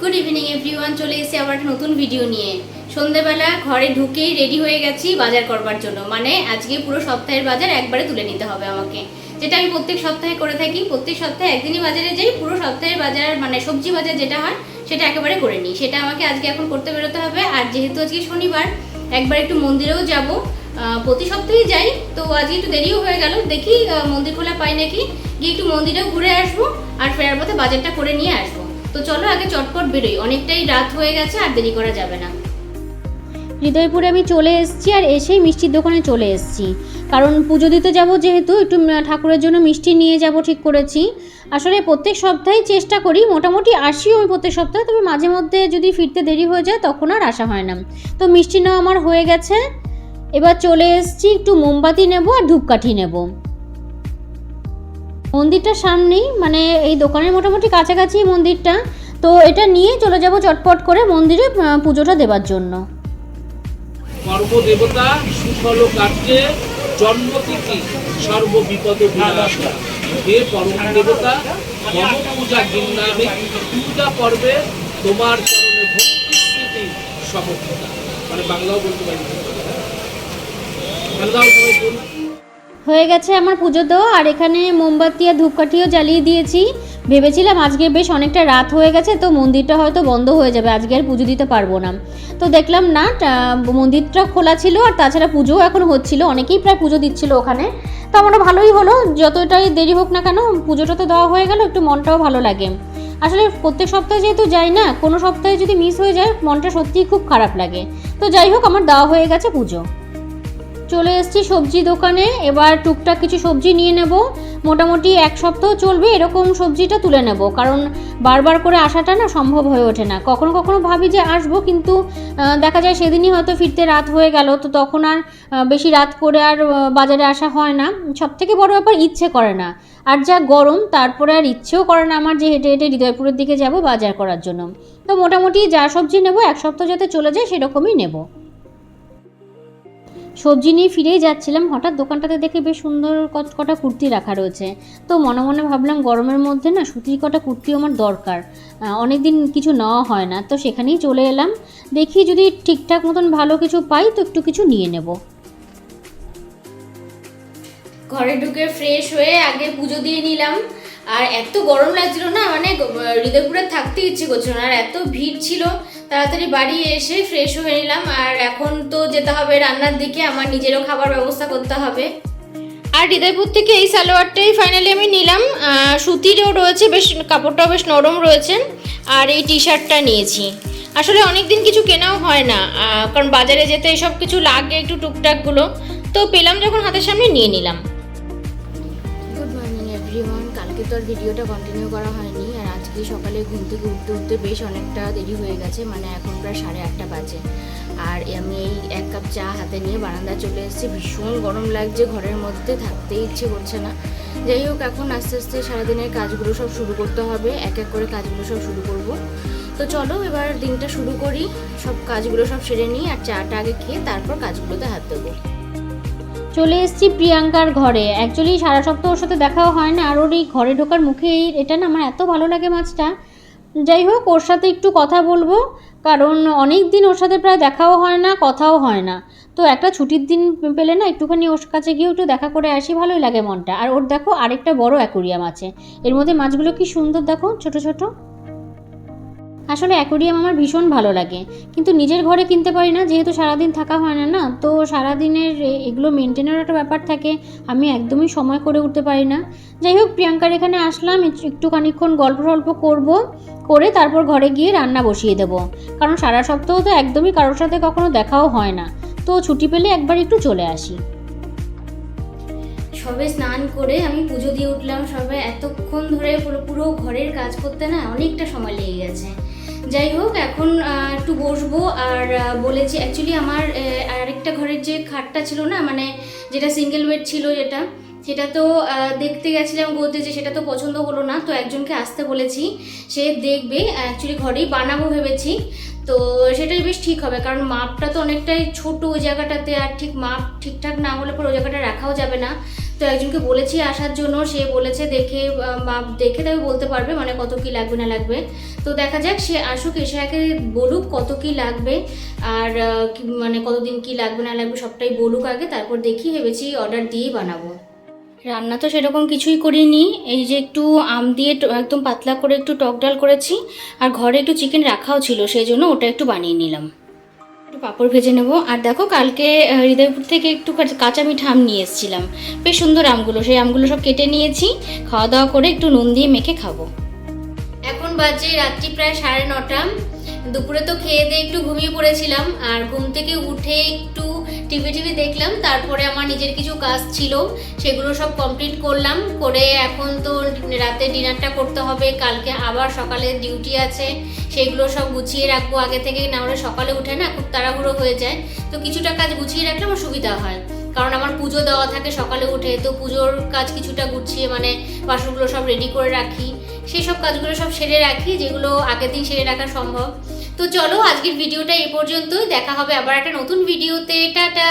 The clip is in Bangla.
গুড ইভিনিং এভরিওয়ান চলে এসেছি আবার একটা নতুন ভিডিও নিয়ে। সন্ধেবেলা ঘরে ঢুকেই রেডি হয়ে গেছি বাজার করবার জন্য। মানে আজকে পুরো সপ্তাহের বাজার একবারে তুলে নিতে হবে আমাকে। যেটা আমি প্রত্যেক সপ্তাহে করে থাকি, প্রত্যেক সপ্তাহে একদিনই বাজারে যাই, পুরো সপ্তাহের বাজার মানে সবজি বাজার যেটা হয়, সেটা একেবারে করে নিই। সেটা আমাকে আজকে এখন করতে বেরোতে হবে। আর যেহেতু আজকে শনিবার, একবার একটু মন্দিরেও যাব। প্রতি সপ্তাহেই যাই। তো আজকে একটু দেরিও হয়ে গেল। দেখি মন্দির খোলা পাই নাকি। গিয়ে একটু মন্দিরেও ঘুরে আসব। আর ফেরার পথে বাজারটা করে নিয়ে আসব। তো চলো আগে চটপট বেরোই। অনেকটাই রাত হয়ে গেছে, আর দেরি করা যাবে না। হৃদয়পুরে আমি চলে এসেছি আর এসেই মিষ্টির দোকানে চলে এসেছি। কারণ পুজো দিতে যাব যেহেতু, একটু ঠাকুরের জন্য মিষ্টি নিয়ে যাব ঠিক করেছি। আসলে প্রত্যেক সপ্তাহেই চেষ্টা করি, মোটামুটি আসিও আমি প্রত্যেক সপ্তাহে, তবে মাঝে মধ্যে যদি ফিরতে দেরি হয়ে যায়, তখন আর আসা হয় না। তো মিষ্টি নেওয়া আমার হয়ে গেছে। এবার চলে এসেছি, একটু মোমবাতি নেব আর ধূপকাঠি নেব। মন্দিরটার সামনেই মানে এই দোকানের মোটামুটি কাছাকাছি মন্দিরটা। তো এটা নিয়ে চলে যাব চটপট করে মন্দিরে পুজোটা দেবার জন্য। সুফল কার্যে হে দেবতা মম পূজা গিন্নামে, পূজা পর্বে তোমার চরণে মানে বাংলাও বলতে পারি। বাংলাও সবাই হয়ে গেছে আমার পুজো তো আর এখানে মোমবাতি আর ধূপকাঠিও জ্বালিয়ে দিয়েছি। ভেবেছিলাম আজকে বেশ অনেকটা রাত হয়ে গেছে, তো মন্দিরটা হয়তো বন্ধ হয়ে যাবে, আজকে আর পুজো দিতে পারব না। তো দেখলাম না মন্দিরটা খোলা ছিল, আর তাছাড়া পুজোও এখন হচ্ছিল, অনেকেই প্রায় পুজো দিচ্ছিল ওখানে। তো আমার ভালোই হলো, যতটাই দেরি হোক না কেন, পুজোটা তো দেওয়া হয়ে গেল, একটু মনটাও ভালো লাগে। আসলে প্রত্যেক সপ্তাহে যেহেতু যাই না, কোনো সপ্তাহে যদি মিস হয়ে যায়, মনটা সত্যিই খুব খারাপ লাগে। তো যাই হোক, আমার দেওয়া হয়ে গেছে পুজো। চলে এসেছি সবজি দোকানে। এবার টুকটাক কিছু সবজি নিয়ে নেব। মোটামুটি এক সপ্তাহ চলবে এরকম সবজিটা তুলে নেব। কারণ বারবার করে আসাটা না সম্ভব হয়ে ওঠে না। কখনো কখনো ভাবি যে আসব কিন্তু দেখা যায় সেদিনই হয়তো ফিরতে রাত হয়ে গেল। তো তখন আর বেশি রাত করে আর বাজারে আসা হয় না। সব থেকে বড় ব্যাপার ইচ্ছে করে না। আর যা গরম, তারপরে আর ইচ্ছেও করে না আমার যে হেঁটে হেঁটে হৃদয়পুরের দিকে যাব বাজার করার জন্য। তো মোটামুটি যা সবজি নেব, এক সপ্তাহ যাতে চলে যায় সেরকমই নেব। সবজি নিয়ে ফিরেই যাচ্ছিলাম। হঠাৎ দোকানটাতে দেখে বেশ সুন্দর কটা কুর্তি রাখা রয়েছে। তো মনে মনে ভাবলাম গরমের মধ্যে না সুতির কটা কুর্তি আমার দরকার। অনেক দিন কিছু নেওয়া হয় না। তো সেখানেই চলে এলাম। দেখি যদি ঠিকঠাক মতন ভালো কিছু পাই তো একটু কিছু নিয়ে নেব। ঘরে ঢুকে ফ্রেশ হয়ে আগে পুজো দিয়ে নিলাম। আর এত গরম লাগছিল না মানে হৃদয়পুরে থাকতে ইচ্ছে করছিল না। আর এত ভিড় ছিল তাড়াতাড়ি বাড়ি এসে ফ্রেশ হয়ে নিলাম। আর এখন তো যেতে হবে রান্নার দিকে, আমার নিজেরও খাবার ব্যবস্থা করতে হবে। আর হৃদয়পুর থেকে এই সালোয়ারটাই ফাইনালি আমি নিলাম। সুতিরও রয়েছে, বেশ কাপড়টাও বেশ নরম রয়েছে। আর এই টি শার্টটা নিয়েছি। আসলে অনেক দিন কিছু কেনাও হয় না কারণ বাজারে যেতে এসব কিছু লাগে একটু টুকটাকগুলো। তো পেলাম যখন হাতের সামনে, নিয়ে নিলাম। গুড মর্নিং এভরিওয়ান কালকে তো আর ভিডিওটা কন্টিনিউ করা হয়নি। আজকে সকালে ঘুম থেকে উঠতে উঠতে বেশ অনেকটা দেরি হয়ে গেছে মানে এখন প্রায় সাড়ে আটটা বাজে। আর আমি এই এক কাপ চা হাতে নিয়ে বারান্দায় চলে এসেছি। ভীষণ গরম লাগছে, ঘরের মধ্যে থাকতেই ইচ্ছে করছে না। যাই হোক, এখন আস্তে আস্তে সারাদিনের কাজগুলো সব শুরু করতে হবে, এক এক করে কাজগুলো সব শুরু করব। তো চলো এবার দিনটা শুরু করি, সব কাজগুলো সব সেরে নিই আর চাটা আগে খেয়ে তারপর কাজগুলোতে হাত দেবো। চলে এসেছি প্রিয়াঙ্কার ঘরে। অ্যাকচুয়ালি সারা সপ্তাহ ওর সাথে দেখাও হয় না, আর ওর এই ঘরে ঢোকার মুখে এটা না আমার এত ভালো লাগে মাছটা। যাই হোক, ওর সাথে একটু কথা বলব, কারণ অনেক দিন ওর সাথে প্রায় দেখাও হয় না, কথাও হয় না। তো একটা ছুটির দিন পেলে না একটুখানি ওর কাছে গিয়ে একটু দেখা করে আসি, ভালোই লাগে মনটা। আর ওর দেখো আরেকটা বড় অ্যাকোরিয়াম আছে। এর মধ্যে মাছগুলো কি সুন্দর দেখো, ছোট ছোট। আসলে অ্যাকোরিয়াম আমার ভীষণ ভালো লাগে। কিন্তু নিজের ঘরে কিনতে পারি না, যেহেতু সারাদিন থাকা হয় না না? তো সারাদিনের এগুলো মেনটেনের একটা ব্যাপার থাকে, আমি একদমই সময় করে উঠতে পারি না। যাই হোক, প্রিয়াঙ্কার এখানে আসলাম একটু খানিক্ষণ গল্প টল্প করব, করে তারপর ঘরে গিয়ে রান্না বসিয়ে দেবো। কারণ সারা সপ্তাহ তো একদমই কারোর সাথে কখনো দেখাও হয় না। তো ছুটি পেলে একবার একটু চলে আসি। সবে স্নান করে আমি পুজো দিয়ে উঠলাম, সবে এতক্ষণ ধরে পুরো পুরো ঘরের কাজ করতে না অনেকটা সময় লেগে গেছে। যাই হোক, এখন একটু বসবো। আর বলেছি অ্যাকচুয়ালি আমার আরেকটা ঘরের যে খাটটা ছিল না মানে যেটা সিঙ্গেল বেড ছিল যেটা, সেটা তো দেখতে গেছিলাম বলতে যে সেটা তো পছন্দ হলো না। তো একজনকে আসতে বলেছি, সে দেখবে অ্যাকচুয়ালি ঘরেই বানাবো ভেবেছি। তো সেটাই বেশ ঠিক হবে, কারণ মাপটা তো অনেকটাই ছোট ওই জায়গাটাতে, আর ঠিক মাপ ঠিকঠাক না হলে পরে ওই জায়গাটা রাখাও যাবে না। তো একজনকে বলেছি আসার জন্য, সে বলেছে দেখে দেখে তবে বলতে পারবে মানে কত কি লাগবে না লাগবে। তো দেখা যাক, সে আসুক, এসে আগে বলুক কত কি লাগবে, আর মানে কতদিন কি লাগবে না লাগবে সবটাই বলুক আগে, তারপর দেখি ভেবেছি অর্ডার দিয়েই বানাবো। রান্না তো সেরকম কিছুই করিনি, এই যে একটু আম দিয়ে একদম পাতলা করে একটু টক ডাল করেছি, আর ঘরে একটু চিকেন রাখাও ছিল, সেই জন্য ওটা একটু বানিয়ে নিলাম। পাঁপড় ভেজে নেব। আর দেখো, কালকে হৃদয়পুর থেকে একটু কাঁচা- মিঠা আম নিয়ে এসেছিলাম। বেশ সুন্দর আমগুলো, সেই আমগুলো সব কেটে নিয়েছি। খাওয়া দাওয়া করে একটু নুন দিয়ে মেখে খাব। এখন বাজে রাত্রি প্রায় সাড়ে নটা। দুপুরে তো খেয়ে দিয়ে একটু ঘুমিয়ে পড়েছিলাম, আর ঘুম থেকে উঠে একটু টিভি টিভি দেখলাম, তারপরে আমার নিজের কিছু কাজ ছিল, সেগুলো সব কমপ্লিট করলাম, করে এখন তো রাতে ডিনারটা করতে হবে, কালকে আবার সকালে ডিউটি আছে, সেগুলো সব গুছিয়ে রাখব, আগে থেকে না হলে সকালে উঠে না খুব তাড়াহুড়ো হয়ে যায়, তো কিছুটা কাজ গুছিয়ে রাখলে আমার সুবিধা হয়, কারণ আমার পুজো দেওয়া থাকে সকালে উঠে, তো পুজোর কাজ কিছুটা গুছিয়ে মানে বাসনগুলো সব রেডি করে রাখি সেই সব কাজগুলো সব সেরে রাখি, যেগুলো আগের দিন সেরে রাখা সম্ভব। তো চলো, আজকের ভিডিওটা এ পর্যন্তই। দেখা হবে আবার একটা নতুন ভিডিওতে। টাটা!